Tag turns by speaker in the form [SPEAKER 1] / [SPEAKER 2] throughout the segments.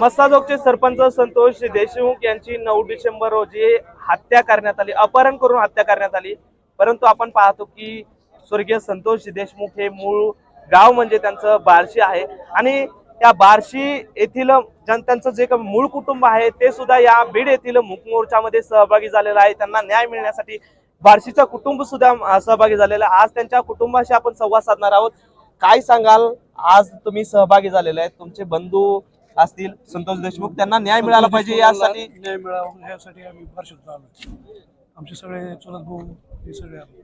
[SPEAKER 1] मस्साजोगचे सरपंच संतोष देशमुख यांची नऊ डिसेंबर रोजी हत्या करण्यात आली. अपहरण करून हत्या करण्यात आली. परंतु आपण पाहतो की स्वर्गीय संतोष देशमुख हे मूळ गाव म्हणजे त्यांचं बार्शी आहे. आणि त्या बार्शी येथील जन त्यांचं जे काही मूळ कुटुंब आहे ते सुद्धा या बीड येथील मुख मोर्चामध्ये सहभागी झालेलं आहे. त्यांना न्याय मिळण्यासाठी बार्शीचं कुटुंब सुद्धा सहभागी झालेलं आहे. आज त्यांच्या कुटुंबाशी आपण संवाद साधणार आहोत. काय सांगाल? आज तुम्ही सहभागी झालेले आहेत. तुमचे बंधू असतील. संतोष देशमुख त्यांना न्याय मिळाला पाहिजे यासाठी.
[SPEAKER 2] न्याय मिळावा यासाठी आम्ही वर्षात आलो आमचे सगळे चुलत भाऊ हे सगळे आलो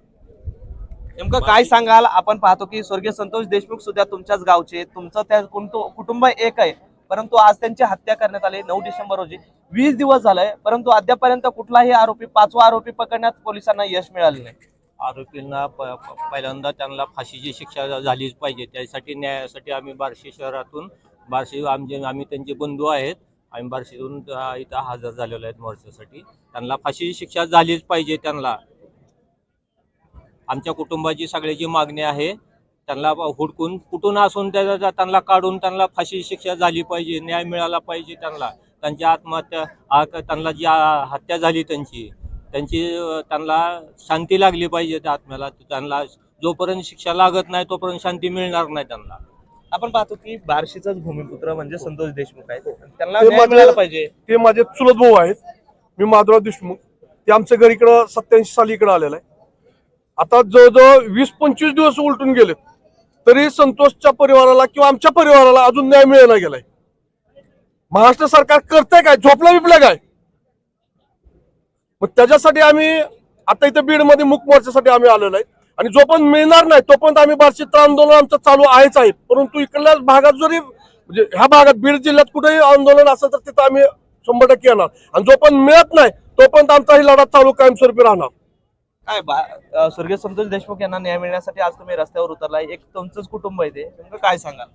[SPEAKER 1] नेमकं काय सांगाल? आपण पाहतो की स्वर्गीय संतोष देशमुख सुद्धा तुमच्याच गावचे आहेत. तुमचं त्या कुटुंब एक आहे. परंतु आज त्यांची हत्या करण्यात आली नऊ डिसेंबर रोजी. वीस दिवस झालाय परंतु अद्यापर्यंत कुठलाही आरोपी पाचवा आरोपी पकडण्यात पोलिसांना यश मिळाले नाही.
[SPEAKER 3] आरोपींना पहिल्यांदा त्यांना फाशीची शिक्षा झालीच पाहिजे. त्यासाठी न्यायासाठी आम्ही बार्शी शहरातून बार्शी आमचे आम्ही त्यांचे बंधू आहेत. आम्ही बार्शीतून इथं हजर झालेलो आहेत मोर्चासाठी. त्यांना फाशीची शिक्षा झालीच पाहिजे त्यांना. आमच्या कुटुंबाची सगळ्याची मागणी आहे. त्यांना हुडकून कुठून असून त्याचा त्यांना काढून त्यांना फाशी शिक्षा झाली पाहिजे न्याय मिळाला पाहिजे त्यांना. त्यांची आत्महत्या त्यांना जी हत्या झाली त्यांची त्यांची त्यांना शांती लागली पाहिजे त्या आत्म्याला. त्यांना जोपर्यंत शिक्षा लागत नाही तोपर्यंत शांती मिळणार नाही त्यांना.
[SPEAKER 1] आपण पाहतो की बार्शीचाच भूमिपुत्र म्हणजे संतोष देशमुख आहेत. त्यांना
[SPEAKER 2] ते
[SPEAKER 1] न्याय
[SPEAKER 2] माझे-
[SPEAKER 1] मिळाला पाहिजे.
[SPEAKER 2] ते माझे चुलत भाऊ आहेत. मी माधवराव देशमुख. ते आमचं घर इकडं सत्याऐंशी साली इकडं आलेलं आहे. आता जवळजवळ वीस पंचवीस दिवस उलटून गेलेत. तरी संतोषच्या परिवाराला किंवा आमच्या परिवाराला अजून न्याय मिळेना गेलाय. महाराष्ट्र सरकार करतंय काय? झोपला बिपलं काय? मग त्याच्यासाठी आम्ही आता इथं बीडमध्ये मुक मोर्चासाठी आम्ही आलेलो आहे. आणि जोपर्यंत मिळणार नाही तोपर्यंत आम्ही बार्शीत आंदोलन आमचं चालू आहेच आहे. परंतु इकडल्याच भागात जरी म्हणजे ह्या भागात बीड जिल्ह्यात कुठेही आंदोलन असेल तर तिथं आम्ही शंभर टक्के येणार. आणि जोपर्यंत मिळत नाही तोपर्यंत आमचा ही लढा चालू कायमस्वरूपी राहणार.
[SPEAKER 1] काय बा स्वर्गीय संतोष देशमुख यांना न्याय मिळण्यासाठी आज तुम्ही रस्त्यावर उतरलाय. एक तुमचंच कुटुंब आहे ते. नेमकं काय सांगाल?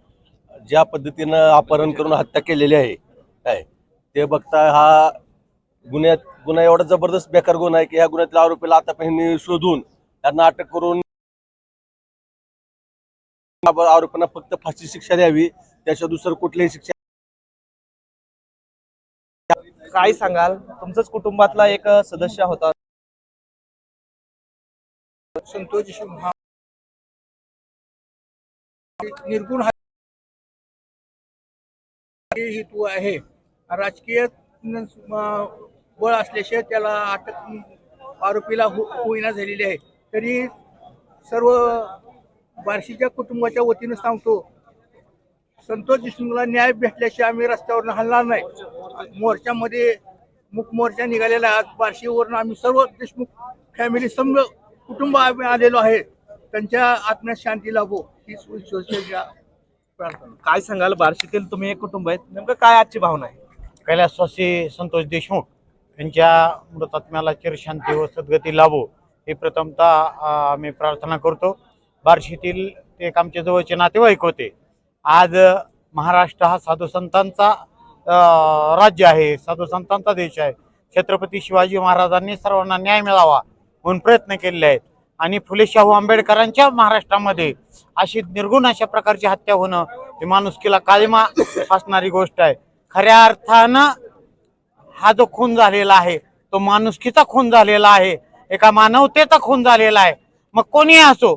[SPEAKER 4] ज्या पद्धतीनं अपहरण करून हत्या केलेली आहे काय? ते बघता हा गुन्ह्यात गुन्हा एवढा जबरदस्त बेकार गुन्हा आहे की ह्या गुन्ह्यातल्या आरोपीला आतापर्यंत शोधून त्यांना अटक करून आरोपींना फक्त फाशी शिक्षा द्यावी त्याच्या दुसरं कुठलीही शिक्षा
[SPEAKER 1] काय सांगाल? तुमचंच कुटुंबातला एक सदस्य होता.
[SPEAKER 5] संतोष हा निर्गुण हा हेतू आहे. राजकीय बळ असल्याशिवाय त्याला अटक आरोपीला हो- होईना झालेली आहे. तरी सर्व बार्शीच्या कुटुंबाच्या वतीनं सांगतो संतोष देशमुखला न्याय भेटल्याशिवाय आम्ही रस्त्यावर हलणार नाही. मोर्चामध्ये मुख मोर्चा निघालेला आज बार्शीवरून आम्ही सर्व देशमुख फॅमिली समज कुटुंब आम्ही आलेलो आहे. त्यांच्या आत्म्यात शांती लाभो. ही प्रार्थना.
[SPEAKER 1] काय सांगाल? बार्शीतील तुम्ही एक कुटुंब आहेत. नेमकं काय आजची भावना आहे?
[SPEAKER 6] कैलासवासी संतोष देशमुख यांच्या मृतात्म्याला चिरशांती व सद्गती लाभो. हे प्रथमतः आम्ही प्रार्थना करतो. बार्शीतील एक आमच्या जवळचे नातेवाईक होते. आज महाराष्ट्र हा साधू संतांचा राज्य आहे साधू संतांचा देश आहे. छत्रपती शिवाजी महाराजांनी सर्वांना न्याय मिळावा म्हणून प्रयत्न केलेले आहेत. आणि फुले शाहू आंबेडकरांच्या महाराष्ट्रामध्ये अशी निर्गुण अशा प्रकारची हत्या होणं ही माणुसकीला काळीमा असणारी गोष्ट आहे. खऱ्या अर्थानं हा जो खून झालेला आहे तो माणुसकीचा खून झालेला आहे. एका मानवतेचा खून झालेला आहे. मग कोणी असो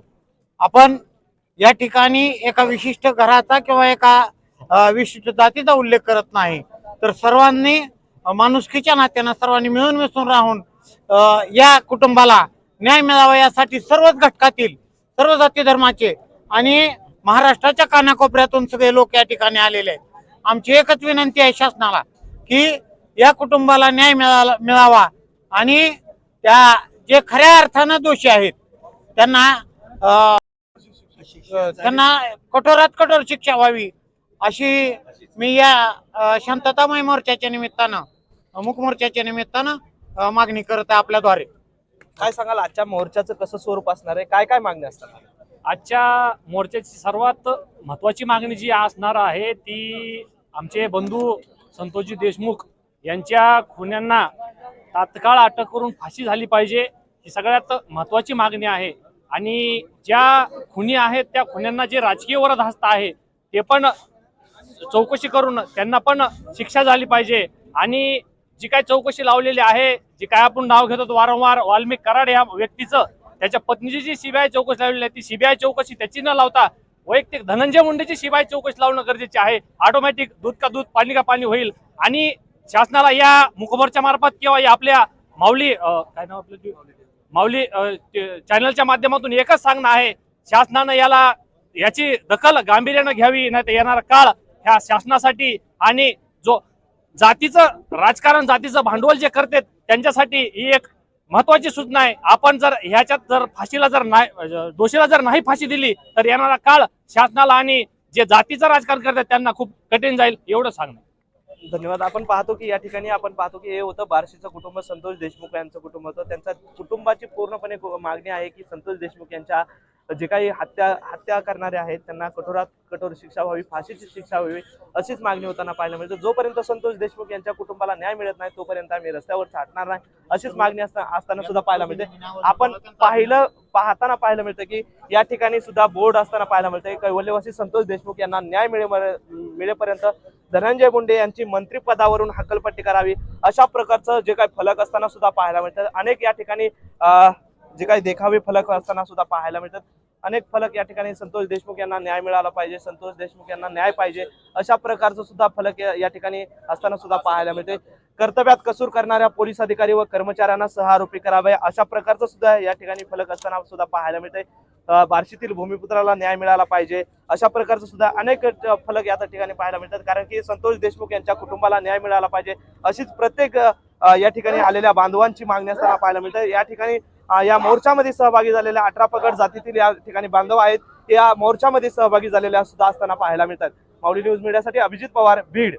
[SPEAKER 6] आपण या ठिकाणी एका विशिष्ट घराचा किंवा एका विशिष्ट जातीचा उल्लेख करत नाही. तर सर्वांनी माणुसकीच्या नात्यानं सर्वांनी मिळून मिसळून राहून या कुटुंबाला न्याय मिळावा यासाठी सर्वच घटकातील सर्व जाती धर्माचे आणि महाराष्ट्राच्या कानाकोपऱ्यातून सगळे लोक या ठिकाणी आलेले आहेत. आमची एकच विनंती आहे शासनाला की या कुटुंबाला न्याय मिळाला मिळावा आणि त्या जे खऱ्या अर्थानं दोषी आहेत त्यांना अ, त्यांना कठोरात कठोर शिक्षा व्हावी अशी मी या शांततामय मोर्चाच्या निमित्तानं मुख मोर्चाच्या निमित्तानं मागणी करत आहे आपल्याद्वारे.
[SPEAKER 1] काय सांगाल आजच्या मोर्चाचं कसं स्वरूप असणार आहे? काय काय मागणी असतात
[SPEAKER 7] आजच्या मोर्चाची सर्वात महत्वाची मागणी जी असणार आहे ती आमचे बंधू संतोषजी देशमुख यांच्या खुन्यांना तात्काळ अटक करून फाशी झाली पाहिजे ही सगळ्यात महत्वाची मागणी आहे. आणि ज्या खुनी आहेत त्या खुन्यांना जे राजकीय वरदहस्त आहे ते पण चौकशी करून त्यांना पण शिक्षा झाली पाहिजे. आणि जी काय चौकशी लावलेली आहे जी काय आपण नाव घेतो वारंवार वाल्मिक कराड या व्यक्तीचं त्याच्या पत्नीची जी सीबीआय चौकशी लावलेली आहे ती सीबीआय चौकशी त्याची न लावता वैयक्तिक धनंजय मुंडेची सीबीआय चौकशी लावणं गरजेचे आहे. ऑटोमॅटिक दूध का दूध पाणी का पाणी होईल. आणि शासनाला या मुखबरच्या मार्फत किंवा या आपल्या माऊली काय नाव आपलं माऊली चॅनलच्या माध्यमातून एकच सांगणं आहे शासनानं याला याची दखल गांभीर्यानं घ्यावी नाही तर येणारा काळ ह्या शासनासाठी आणि जो जातीचं राजकारण जातीचं भांडवल जे करते त्यांच्यासाठी ही एक महत्वाची सूचना आहे. आपण जर ह्याच्यात जर फाशीला जर नाही दोषीला जर नाही फाशी दिली तर येणारा काळ शासनाला आणि जे जातीचं राजकारण करतात त्यांना खूप कठीण जाईल एवढं सांगणं
[SPEAKER 1] धन्यवाद. आपण पाहतो की या ठिकाणी आपण पाहतो की हे होतं बार्शीचं कुटुंब संतोष देशमुख यांचं कुटुंब. होतं त्यांच्या कुटुंबाची पूर्णपणे मागणी आहे की संतोष देशमुख यांच्या जे काही हत्या हत्या करणारे आहेत त्यांना कठोरात कठोर शिक्षा व्हावी फाशीची शिक्षा व्हावी अशीच मागणी होताना पाहायला मिळते. जोपर्यंत संतोष देशमुख यांच्या कुटुंबाला न्याय मिळत नाही तोपर्यंत आम्ही रस्त्यावर छाटणार नाही अशीच मागणी असताना सुद्धा पाहायला मिळते. आपण पाहिलं पाहताना पाहायला मिळतं की या ठिकाणी सुद्धा बोर्ड असताना पाहायला मिळतं कैवल्यवासी संतोष देशमुख यांना न्याय मिळे मिळेपर्यंत धनंजय मुंडे यांची मंत्रिपदावरून हकलपट्टी करावी अशा प्रकारचं जे काही फलक असताना सुद्धा पाहायला मिळतं. अनेक या ठिकाणी जे काही देखावे फलक असताना सुद्धा पाहायला मिळतात. अनेक फलक या ठिकाणी संतोष देशमुख यांना न्याय मिळाला पाहिजे संतोष देशमुख यांना न्याय पाहिजे अशा प्रकारचं सुद्धा फलक या ठिकाणी असताना सुद्धा पाहायला मिळते. कर्तव्यात कसूर करणाऱ्या पोलीस अधिकारी व कर्मचाऱ्यांना सह आरोपी करावे अशा प्रकारचं सुद्धा या ठिकाणी फलक असताना सुद्धा पाहायला मिळते. बार्शीतील भूमिपुत्राला न्याय मिळाला पाहिजे अशा प्रकारचं सुद्धा अनेक फलक या ठिकाणी पाहायला मिळतात. कारण की संतोष देशमुख यांच्या कुटुंबाला न्याय मिळाला पाहिजे अशीच प्रत्येक या ठिकाणी आलेल्या बांधवांची मागणी असताना पाहायला मिळते. या ठिकाणी या मोर्चामध्ये सहभागी झालेल्या अठरा पगड जातीतील या ठिकाणी बांधव आहेत. या मोर्चामध्ये सहभागी झालेल्या सुद्धा असताना पाहायला मिळतात. माऊली न्यूज मीडियासाठी अभिजित पवार बीड.